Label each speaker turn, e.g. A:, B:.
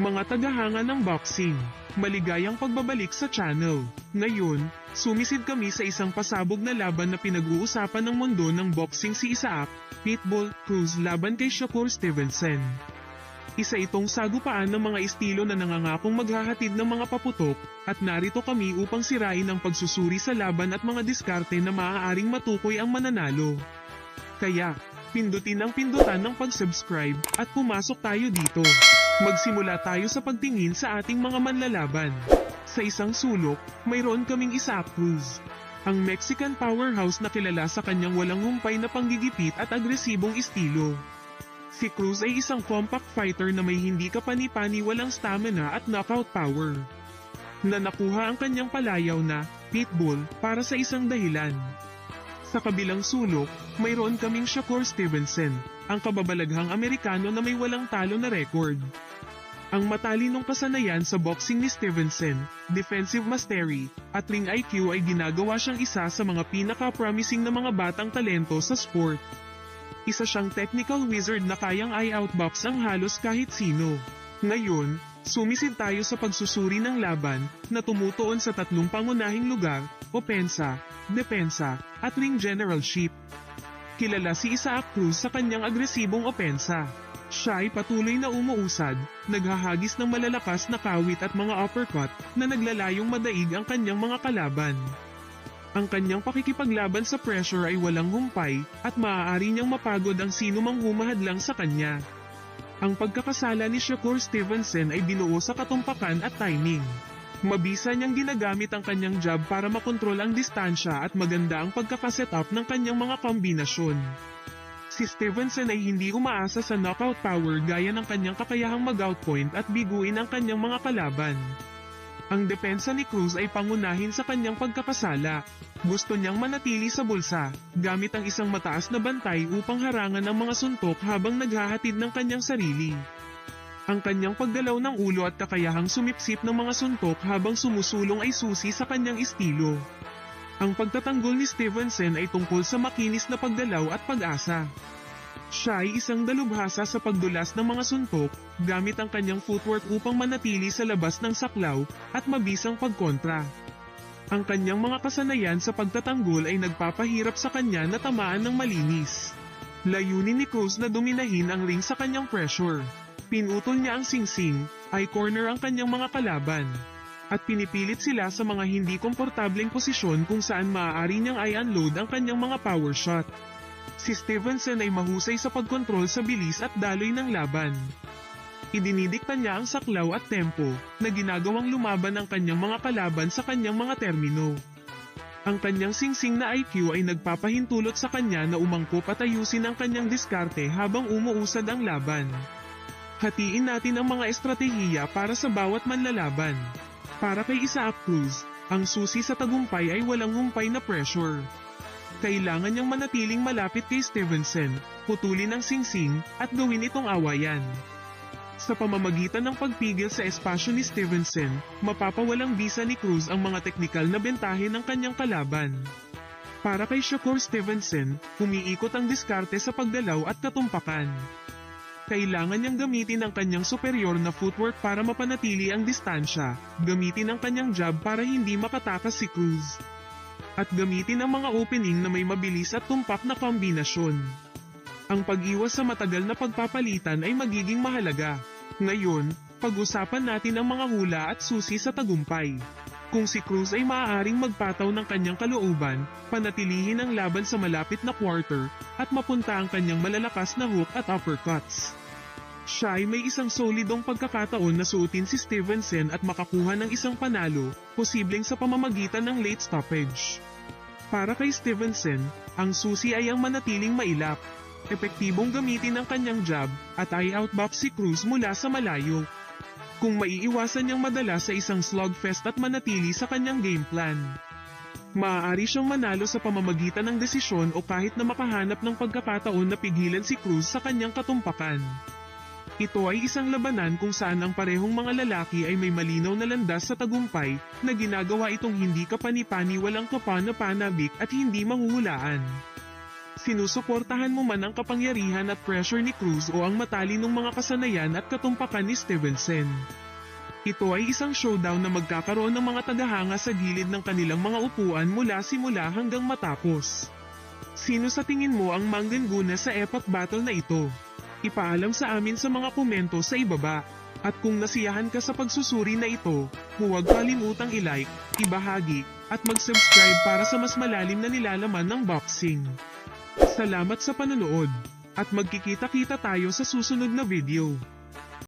A: Mga tagahanga ng boxing, maligayang pagbabalik sa channel. Ngayon, sumisid kami sa isang pasabog na laban na pinag-uusapan ng mundo ng boxing si Isaac, Pitbull, Cruz laban kay Shakur Stevenson. Isa itong sagupaan ng mga estilo na nangangakong maghahatid ng mga paputok, at narito kami upang sirain ang pagsusuri sa laban at mga diskarte na maaaring matukoy ang mananalo. Kaya, pindutin ang pindutan ng pag-subscribe at pumasok tayo dito. Magsimula tayo sa pagtingin sa ating mga manlalaban. Sa isang sulok, mayroon kaming Isaac Cruz. Ang Mexican powerhouse na kilala sa kanyang walang humpay na panggigipit at agresibong estilo. Si Cruz ay isang compact fighter na may hindi kapani-pani walang stamina at knockout power. Na nakuha ang kanyang palayaw na pitbull para sa isang dahilan. Sa kabilang sulok, mayroon kaming Shakur Stevenson, ang kababalaghang Amerikano na may walang talo na record. Ang matalinong kasanayan sa boxing ni Stevenson, defensive mastery, at ring IQ ay ginagawa siyang isa sa mga pinaka-promising na mga batang talento sa sport. Isa siyang technical wizard na kayang i-outbox ang halos kahit sino. Ngayon, sumisid tayo sa pagsusuri ng laban na tumutuon sa tatlong pangunahing lugar, opensa, depensa, at ring generalship. Kilala si Isaac Cruz sa kanyang agresibong opensa. Siya ay patuloy na umuusad, naghahagis ng malalakas na kawit at mga uppercut na naglalayong madaig ang kanyang mga kalaban. Ang kanyang pakikipaglaban sa pressure ay walang humpay at maaari niyang mapagod ang sino mang humahadlang sa kanya. Ang pagkakasala ni Shakur Stevenson ay binuo sa katumpakan at timing. Mabisa niyang ginagamit ang kanyang jab para makontrol ang distansya at maganda ang pagkakaset up ng kanyang mga kombinasyon. Si Stevenson ay hindi umaasa sa knockout power gaya ng kanyang kakayahang mag-outpoint at biguin ang kanyang mga kalaban. Ang depensa ni Cruz ay pangunahin sa kanyang pagkakasala. Gusto niyang manatili sa bulsa, gamit ang isang mataas na bantay upang harangan ang mga suntok habang naghahatid ng kanyang sarili. Ang kanyang paggalaw ng ulo at kakayahang sumipsip ng mga suntok habang sumusulong ay susi sa kanyang estilo. Ang pagtatanggol ni Stevenson ay tungkol sa makinis na pagdalaw at pag-asa. Siya ay isang dalubhasa sa pagdulas ng mga suntok, gamit ang kanyang footwork upang manatili sa labas ng saklaw at mabisang pagkontra. Ang kanyang mga kasanayan sa pagtatanggol ay nagpapahirap sa kanya na tamaan ng malinis. Layunin ni Cruz na dominahin ang ring sa kanyang pressure. Pinutol niya ang singsing, ay corner ang kanyang mga kalaban at pinipilit sila sa mga hindi komportableng posisyon kung saan maaari niyang i-unload ang kanyang mga power shot. Si Stevenson ay mahusay sa pagkontrol sa bilis at daloy ng laban. Idinidikta niya ang saklaw at tempo na ginagawang lumaban ang kanyang mga kalaban sa kanyang mga termino. Ang kanyang singsing na IQ ay nagpapahintulot sa kanya na umangkop at ayusin ang kanyang diskarte habang umuusad ang laban. Hatiin natin ang mga estratehiya para sa bawat manlalaban. Para kay Isaac Cruz, ang susi sa tagumpay ay walang humpay na pressure. Kailangan niyang manatiling malapit kay Stevenson, putulin ang singsing, at gawin itong awayan. Sa pamamagitan ng pagpigil sa espasyo ni Stevenson, mapapawalang bisa ni Cruz ang mga teknikal na bentahe ng kanyang kalaban. Para kay Shakur Stevenson, umiikot ang diskarte sa pagdalaw at katumpakan kailangan niyang gamitin ang kanyang superior na footwork para mapanatili ang distansya, gamitin ang kanyang jab para hindi makatakas si Cruz, at gamitin ang mga opening na may mabilis at tumpak na kombinasyon. Ang pag-iwas sa matagal na pagpapalitan ay magiging mahalaga. Ngayon, pag-usapan natin ang mga hula at susi sa tagumpay. Kung si Cruz ay maaaring magpataw ng kanyang kalooban, panatilihin ang laban sa malapit na quarter, at mapunta ang kanyang malalakas na hook at uppercuts. Siya ay may isang solidong pagkakataon na suotin si Stevenson at makakuha ng isang panalo, posibleng sa pamamagitan ng late stoppage. Para kay Stevenson, ang susi ay ang manatiling mailap, epektibong gamitin ang kanyang jab, at ay outbox si Cruz mula sa malayo. Kung maiiwasan niyang madala sa isang slugfest at manatili sa kanyang game plan. Maaari siyang manalo sa pamamagitan ng desisyon o kahit na makahanap ng pagkakataon na pigilan si Cruz sa kanyang katumpakan. Ito ay isang labanan kung saan ang parehong mga lalaki ay may malinaw na landas sa tagumpay na ginagawa itong hindi kapanipani walang kapana-panabik at hindi mahuhulaan. Sinusuportahan mo man ang kapangyarihan at pressure ni Cruz o ang matalinong mga kasanayan at katumpakan ni Stevenson. Ito ay isang showdown na magkakaroon ng mga tagahanga sa gilid ng kanilang mga upuan mula simula hanggang matapos. Sino sa tingin mo ang mangganguna sa epat battle na ito? Ipaalam sa amin sa mga komento sa ibaba. At kung nasiyahan ka sa pagsusuri na ito, huwag kalimutang i-like, ibahagi, at mag-subscribe para sa mas malalim na nilalaman ng boxing. Salamat sa panonood, at magkikita-kita tayo sa susunod na video.